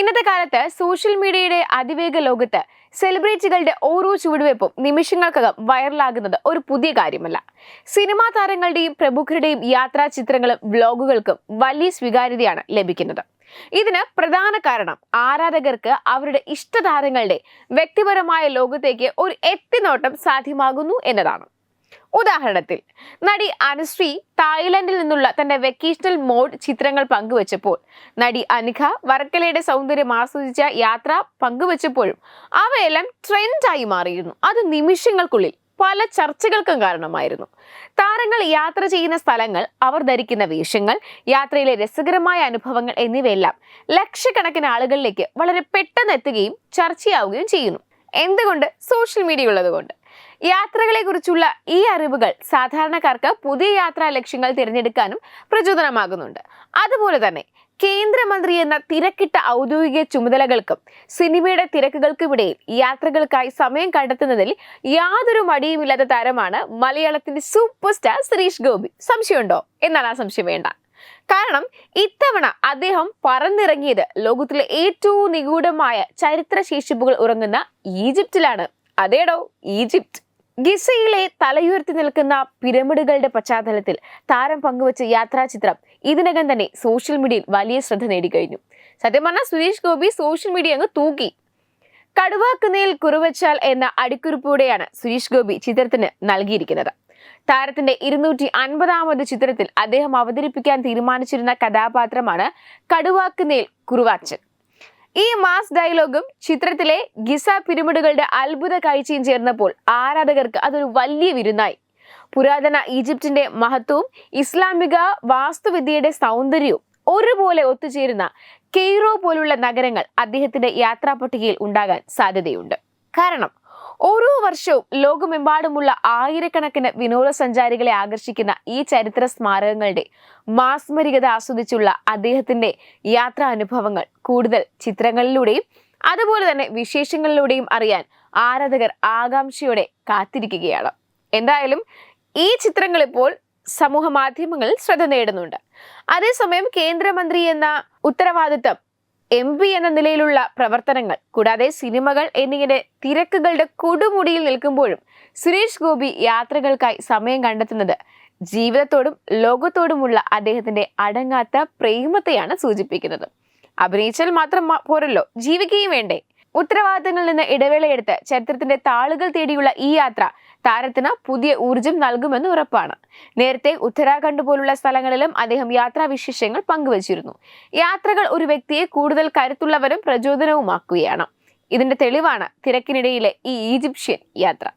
ഇന്നത്തെ കാലത്ത് സോഷ്യൽ മീഡിയയുടെ അതിവേഗ ലോകത്ത് സെലിബ്രിറ്റികളുടെ ഓരോ ചുവടുവയ്പ്പും നിമിഷങ്ങൾക്കകം വൈറലാകുന്നത് ഒരു പുതിയ കാര്യമല്ല. സിനിമാ താരങ്ങളുടെയും പ്രമുഖരുടെയും യാത്രാ ചിത്രങ്ങളും വ്ലോഗുകൾക്കും വലിയ സ്വീകാര്യതയാണ് ലഭിക്കുന്നത്. ഇതിന് പ്രധാന കാരണം ആരാധകർക്ക് അവരുടെ ഇഷ്ടതാരങ്ങളുടെ വ്യക്തിപരമായ ലോകത്തേക്ക് ഒരു എത്തിനോട്ടം സാധ്യമാകുന്നു എന്നതാണ്. ഉദാഹരണത്തിൽ നടി അനുശ്രീ തായ്ലൻഡിൽ നിന്നുള്ള തന്റെ വെക്കേഷണൽ മോഡ് ചിത്രങ്ങൾ പങ്കുവച്ചപ്പോൾ നടി അനിഖ വർക്കലയുടെ സൗന്ദര്യം ആസ്വദിച്ച യാത്ര പങ്കുവച്ചപ്പോഴും അവയെല്ലാം ട്രെൻഡായി മാറിയിരുന്നു. അത് നിമിഷങ്ങൾക്കുള്ളിൽ പല ചർച്ചകൾക്കും കാരണമായിരുന്നു. താരങ്ങൾ യാത്ര ചെയ്യുന്ന സ്ഥലങ്ങൾ അവർ ധരിക്കുന്ന വേഷങ്ങൾ യാത്രയിലെ രസകരമായ അനുഭവങ്ങൾ എന്നിവയെല്ലാം ലക്ഷക്കണക്കിന് ആളുകളിലേക്ക് വളരെ പെട്ടെന്ന് എത്തുകയും ചർച്ചയാവുകയും ചെയ്യുന്നു. എന്തുകൊണ്ട്? സോഷ്യൽ മീഡിയ ഉള്ളതുകൊണ്ട് യാത്രകളെക്കുറിച്ചുള്ള ഈ അറിവുകൾ സാധാരണക്കാർക്ക് പുതിയ യാത്രാ ലക്ഷ്യങ്ങൾ തിരഞ്ഞെടുക്കാനും പ്രചോദനമാകുന്നുണ്ട്. അതുപോലെ തന്നെ കേന്ദ്രമന്ത്രി എന്ന തിരക്കിട്ട ഔദ്യോഗിക ചുമതലകൾക്കും സിനിമയുടെ തിരക്കുകൾക്കുമിടയിൽ യാത്രകൾക്കായി സമയം കണ്ടെത്തുന്നതിൽ യാതൊരു മടിയുമില്ലാത്ത താരമാണ് മലയാളത്തിന്റെ സൂപ്പർ സ്റ്റാർ സുരേഷ് ഗോപി. സംശയമുണ്ടോ? എന്നാൽ ആ സംശയം വേണ്ട. കാരണം ഇത്തവണ അദ്ദേഹം പറന്നിറങ്ങിയത് ലോകത്തിലെ ഏറ്റവും നിഗൂഢമായ ചരിത്ര ശേഷിപ്പുകൾ ഉറങ്ങുന്ന ഈജിപ്തിലാണ്. അതേടോ ഈജിപ്ത്. ഗിസയിലെ തലയുയർത്തി നിൽക്കുന്ന പിരമിഡുകളുടെ പശ്ചാത്തലത്തിൽ താരം പങ്കുവച്ച യാത്രാചിത്രം ഇതിനകം തന്നെ സോഷ്യൽ മീഡിയയിൽ വലിയ ശ്രദ്ധ നേടിക്കഴിഞ്ഞു. സത്യം പറഞ്ഞാൽ സുരേഷ് ഗോപി സോഷ്യൽ മീഡിയ അങ്ങ് തൂക്കി. കടുവാക്കുന്നയിൽ കുറുവച്ചാൽ എന്ന അടിക്കുറിപ്പോടെയാണ് സുരേഷ് ഗോപി ചിത്രത്തിന് നൽകിയിരിക്കുന്നത്. താരത്തിന്റെ ഇരുന്നൂറ്റി അൻപതാമത് ചിത്രത്തിൽ അദ്ദേഹം അവതരിപ്പിക്കാൻ തീരുമാനിച്ചിരുന്ന കഥാപാത്രമാണ് കടുവാക്കുന്നേൽ കുറുവാച്ചൻ. ഈ മാസ് ഡയലോഗും ചിത്രത്തിലെ ഗിസ പിരമിഡുകളുടെ അത്ഭുത കാഴ്ചയും ചേർന്നപ്പോൾ ആരാധകർക്ക് അതൊരു വലിയ വിരുന്നായി. പുരാതന ഈജിപ്തിന്റെ മഹത്വവും ഇസ്ലാമിക വാസ്തുവിദ്യയുടെ സൗന്ദര്യവും ഒരുപോലെ ഒത്തുചേരുന്ന കെയ്റോ പോലുള്ള നഗരങ്ങൾ അദ്ദേഹത്തിന്റെ യാത്രാ പട്ടികയിൽ ഉണ്ടാകാൻ സാധ്യതയുണ്ട്. കാരണം ഓരോ വർഷവും ലോകമെമ്പാടുമുള്ള ആയിരക്കണക്കിന് വിനോദസഞ്ചാരികളെ ആകർഷിക്കുന്ന ഈ ചരിത്ര സ്മാരകങ്ങളുടെ മാസ്മരികത ആസ്വദിച്ചുള്ള അദ്ദേഹത്തിന്റെ യാത്രാ അനുഭവങ്ങൾ കൂടുതൽ ചിത്രങ്ങളിലൂടെയും അതുപോലെ തന്നെ വിശേഷങ്ങളിലൂടെയും അറിയാൻ ആരാധകർ ആകാംക്ഷയോടെ കാത്തിരിക്കുകയാണ്. എന്തായാലും ഈ ചിത്രങ്ങൾ ഇപ്പോൾ സമൂഹ മാധ്യമങ്ങളിൽ ശ്രദ്ധ നേടുന്നുണ്ട്. അതേസമയം കേന്ദ്രമന്ത്രി എന്ന ഉത്തരവാദിത്തം എം പി എന്ന നിലയിലുള്ള പ്രവർത്തനങ്ങൾ കൂടാതെ സിനിമകൾ എന്നിങ്ങനെ തിരക്കുകളുടെ കൊടുമുടിയിൽ നിൽക്കുമ്പോഴും സുരേഷ് ഗോപി യാത്രകൾക്കായി സമയം കണ്ടെത്തുന്നത് ജീവിതത്തോടും ലോകത്തോടുമുള്ള അദ്ദേഹത്തിന്റെ അടങ്ങാത്ത പ്രേമത്തെയാണ് സൂചിപ്പിക്കുന്നത്. അഭിനയിച്ചാൽ മാത്രം പോരല്ലോ ജീവിക്കുകയും വേണ്ടേ? ഉത്തരവാദിത്തങ്ങളിൽ നിന്ന് ഇടവേളയെടുത്ത് ചരിത്രത്തിന്റെ താളുകൾ തേടിയുള്ള ഈ യാത്ര താരത്തിന് പുതിയ ഊർജം നൽകുമെന്ന് ഉറപ്പാണ്. നേരത്തെ ഉത്തരാഖണ്ഡ് പോലുള്ള സ്ഥലങ്ങളിലും അദ്ദേഹം യാത്രാവിശേഷങ്ങൾ പങ്കുവച്ചിരുന്നു. യാത്രകൾ ഒരു വ്യക്തിയെ കൂടുതൽ കരുത്തുള്ളവരും പ്രചോദനവുമാക്കുകയാണ്. ഇതിന്റെ തെളിവാണ് തിരക്കിനിടയിലെ ഈ ഈജിപ്ഷ്യൻ യാത്ര.